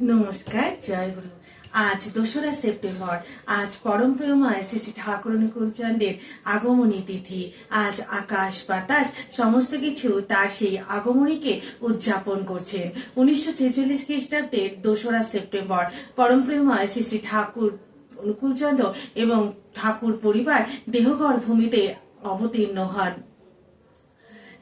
নমস্কার, জয় গুরু। আজ দোসরা সেপ্টেম্বর, আজ পরম প্রেমায় শ্রী শ্রী ঠাকুর অনুকূলচন্দ্রের আগমনী তিথি। আজ আকাশ, বাতাস, সমস্ত কিছু তার সেই আগমনীকে উদযাপন করছেন। উনিশশো ছেচল্লিশ খ্রিস্টাব্দের দোসরা সেপ্টেম্বর, পরম প্রেমায় শ্রী শ্রী ঠাকুর অনুকূলচন্দ্র এবং ঠাকুর পরিবার দেহগড় ভূমিতে অবতীর্ণ হন।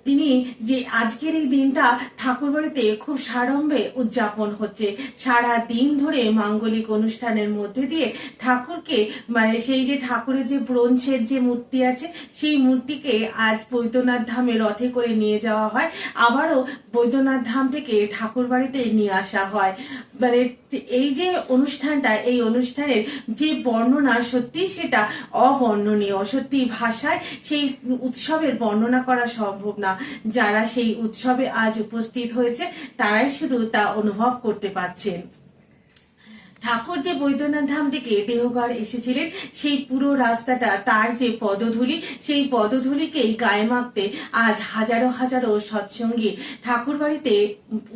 তিনি যে আজকের এই দিনটা ঠাকুর বাড়িতে খুব সাড়ম্বে উদযাপন হচ্ছে। সারা দিন ধরে মাঙ্গলিক অনুষ্ঠানের মধ্যে দিয়ে ঠাকুরকে মানে সেই যে ঠাকুরের যে ব্রোঞ্জের যে মূর্তি আছে, সেই মূর্তিকে আজ বৈদ্যনাথ ধামে রথে করে নিয়ে যাওয়া হয়। আবারও বৈদ্যনাথ ধাম থেকে ঠাকুর বাড়িতে নিয়ে আসা হয়। মানে এই যে অনুষ্ঠানটা, এই অনুষ্ঠানের যে বর্ণনা সত্যি সেটা অবর্ণনীয়। সত্যি ভাষায় সেই উৎসবের বর্ণনা করা সম্ভব না। যারা সেই উৎসবে আজ উপস্থিত হয়েছে তারাই শুধু তা অনুভব করতে পারছেন। ঠাকুর যে বৈদ্যনাথ ধাম থেকে দেহগড় এসেছিলেন, সেই পুরো রাস্তাটা, তার যে পদধূলি, সেই পদধূলিকেই গায়ে মাপতে আজ হাজারো হাজারো সৎসঙ্গী ঠাকুর বাড়িতে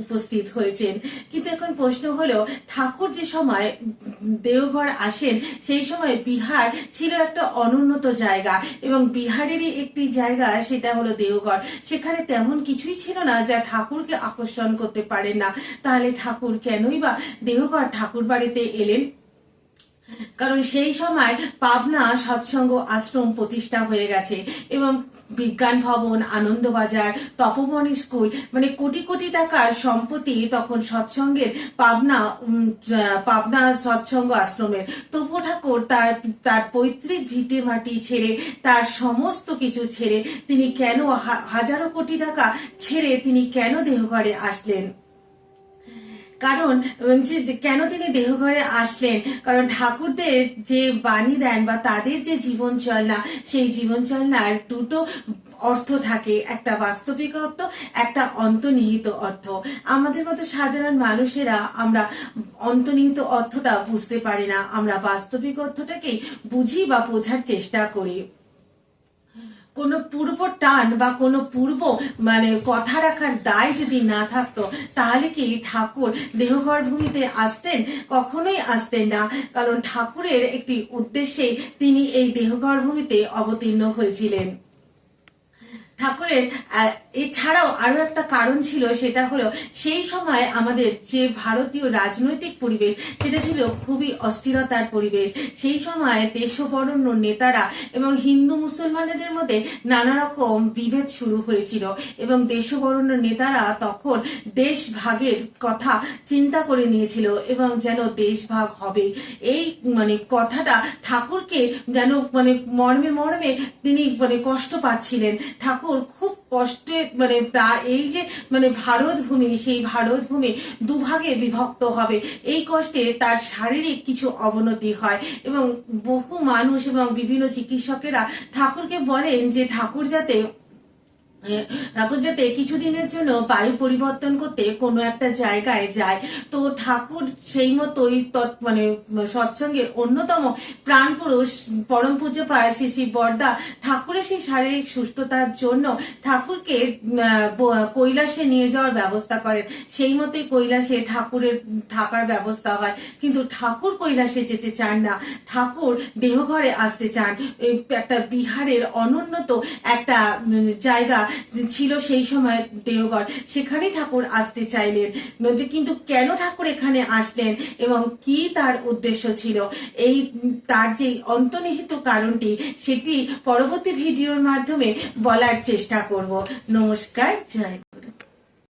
উপস্থিত হয়েছেন। কিন্তু এখন প্রশ্ন হলো, ঠাকুর যে সময় দেওঘর আসেন, সেই সময় বিহার ছিল একটা অনুন্নত জায়গা এবং বিহারেরই একটি জায়গা সেটা হলো দেওঘর সেখানে তেমন কিছুই ছিল না যা ঠাকুরকে আকর্ষণ করতে পারে না। তাহলে ঠাকুর কেনই বা দেহঘর ঠাকুর বাড়িতে এলেন। কারণ সেই সময় পাবনা সৎসঙ্গ আশ্রম প্রতিষ্ঠা হয়ে গেছে এবং বিজ্ঞান ভবন, আনন্দবাজার, তপবন স্কুল মানে কোটি কোটি টাকার সম্পত্তি তখন সৎসঙ্গের পাবনা পাবনা সৎসঙ্গ আশ্রমের। তবু ঠাকুর তার তার পৈতৃক ভিটে মাটি ছেড়ে, তার সমস্ত কিছু ছেড়ে তিনি কেন হাজারো কোটি টাকা ছেড়ে তিনি কেন দেহঘরে আসলেন? কারণ যে কেন তিনি দেহঘরে আসলেন? কারণ ঠাকুরদের যে বাণী দেন বা তাদের যে জীবন চলনা সেই জীবন চলনার দুটো অর্থ থাকে। একটা বাস্তবিক অর্থ, একটা অন্তর্নিহিত অর্থ। আমাদের মতো সাধারণ মানুষেরা আমরা অন্তর্নিহিত অর্থটা বুঝতে পারি না। আমরা বাস্তবিক অর্থটাকেই বুঝি বা বোঝার চেষ্টা করি। কোনো পূর্ব টান বা কোনো পূর্ব মানে কথা রাখার দায় যদি না থাকতো, তাহলে কি ঠাকুর দেহঘর ভূমিতে আসতেন? কখনোই আসতেন না। কারণ ঠাকুরের একটি উদ্দেশ্যে তিনি এই দেহঘর ভূমিতে অবতীর্ণ হয়েছিলেন। ঠাকুরের এছাড়াও আরও একটা কারণ ছিল, সেটা হলো সেই সময় আমাদের যে ভারতীয় রাজনৈতিক পরিবেশ, সেটা ছিল খুবই অস্থিরতার পরিবেশ। সেই সময় দেশবরণ্য নেতারা এবং হিন্দু মুসলমানদের মধ্যে নানা রকম বিভেদ শুরু হয়েছিল এবং দেশবরণ্য নেতারা তখন দেশ ভাগের কথা চিন্তা করে নিয়েছিল এবং যেন দেশ ভাগ হবে। এই মানে কথাটা ঠাকুরকে যেন মানে মর্মে মর্মে তিনি মানে কষ্ট পাচ্ছিলেন। ঠাকুর খুব কষ্টে মানে তা এই যে মানে ভারত ভূমি, সেই ভারত ভূমি দুভাগে বিভক্ত হবে। এই কষ্টে তার শারীরিক কিছু অবনতি হয় এবং বহু মানুষ এবং বিভিন্ন চিকিৎসকেরা ঠাকুরকে বলেন যে ঠাকুর যাতে ঠাকুর যাতে কিছুদিনের জন্য বায়ু পরিবর্তন করতে কোনো একটা জায়গায় যায়, তো ঠাকুর সেই মতোই মানে সৎসঙ্গের অন্যতম প্রাণ পুরুষ পরম পূজ্য পায় শ্রী বর্দা ঠাকুরের সেই শারীরিক সুস্থতার জন্য ঠাকুরকে কৈলাসে নিয়ে যাওয়ার ব্যবস্থা করেন। সেই মতোই কৈলাসে ঠাকুরের থাকার ব্যবস্থা হয়। কিন্তু ঠাকুর কৈলাসে যেতে চান না। ঠাকুর দেহঘরে আসতে চান। একটা বিহারের অনুন্নত একটা জায়গা ছিল সেই সময় দেওঘর। সেখানে ঠাকুর আসতে চাইলেন। যে কিন্তু কেন ঠাকুর এখানে আসলেন এবং কি তার উদ্দেশ্য ছিল? এই তার যে অন্তর্নিহিত কারণটি, সেটি পরবর্তী ভিডিওর মাধ্যমে বলার চেষ্টা করব। নমস্কার, জয়